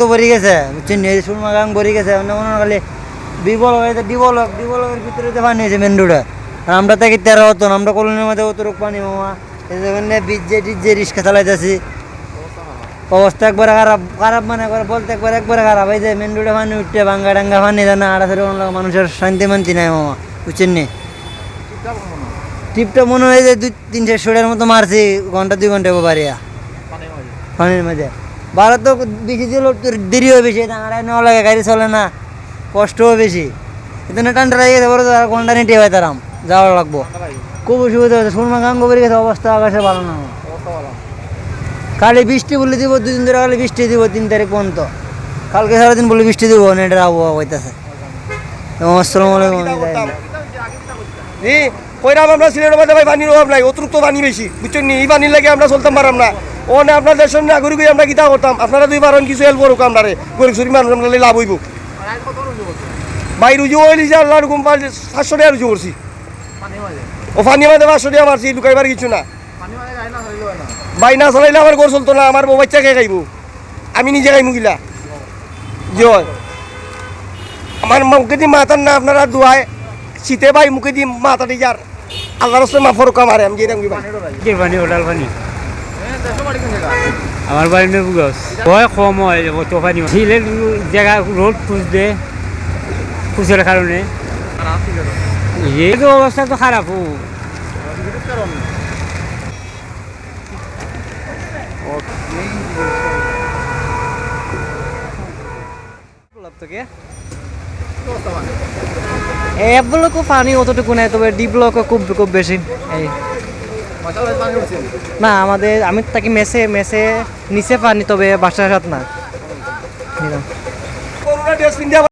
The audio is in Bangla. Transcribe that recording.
তো ভরি গেছে মনে ভিতরে তো হয়েছে মেন রোডে আর আমরা থেকে তেরো হতো আমরা কলোনির মধ্যে অতটুক পানি, মামা। টিজে রিক্সা চালাইতেছি। অবস্থা একবারে খারাপ খারাপ মানে বলতে একবার একবারে খারাপ। এই যে মেন রোডে পানি উঠতে ভাঙ্গা ডাঙ্গা পানি, জানা আড়াশে মানুষের শান্তি মান্তি নাই, মামা। বুঝছেন নি? টিপটা মনে হয় যে দুই, তিন চারশো টাকার মতো মারছি, ঘণ্টা, দুই ঘণ্টা বাড়িয়া। পানির মাঝে ভাড়া তো বেশি দিল দেরিও বেশি দাঁড়ায় নেওয়া লাগে গাড়ি চলে না কষ্টও বেশি। এখানে টান্ডা লাগে গেছে বড় তো আর ঘণ্টা নিতে হয় তারাম যাওয়া লাগবো। খুব অসুবিধা হচ্ছে সুরমা গাঙ্গ বেরিয়ে গেছে অবস্থা আকাশে ভালো না। কালি বৃষ্টি বলে দিব দুদিন ধরে কালি বৃষ্টি দিব তিন তারিখ পর্যন্ত। কালকে সারাদিন বলে বৃষ্টি দিব নেটের আবহাওয়া হইতেছে আসসালামু আলাইকুম। কইরাম আমরা সিলেটের মধ্যে ভাই পানির অভাব নাই, অতিরিক্ত পানি বেশি, বুঝছেন এই পানির লাগে আমরা চলতাম পারাম না। ও না আপনার দেশের নাগরিক আমরা গীতা করতাম। আপনারা দুই পারেন কিছু হেল্প করুক আমরা গরিব সরিব মানুষ আমরা লাভ হইব। ভাই, রুজু হইলি যে আল্লাহ, রকম সাতশো টাকা রুজু করছি। ও পানি মাঝে পাঁচশো টাকা মারছি, লুকাইবার কিছু না। ভাই, না চালাইলে আমার ঘর চলতো না, আমার বউ বাচ্চা খেয়ে খাইব। আমি নিজে খাইমু গিলা। জয় আমার মুখে দি মাতার না, আপনারা দোয়ায়, শীতে ভাই মুখে দি মাথা দি যার। আল্লাহ রসে মাফর কামারে আমি যেরকম কি ভাই। কি পানি পানি আমার বাড়ি নেবুগস হয় কম হয় অত পানি। হিলের জায়গা রোড খুঁজতে খুঁজের কারণে। এই তো অবস্থা তো খারাপ, ও। এফ ব্লকও পানি অতটুকু নেই, তবে ডি ব্লকও খুব খুব বেশি। এই। না, আমাদের, আমি থাকি মেসে মেসে নিচে পানি তবে বাসার সাথ না।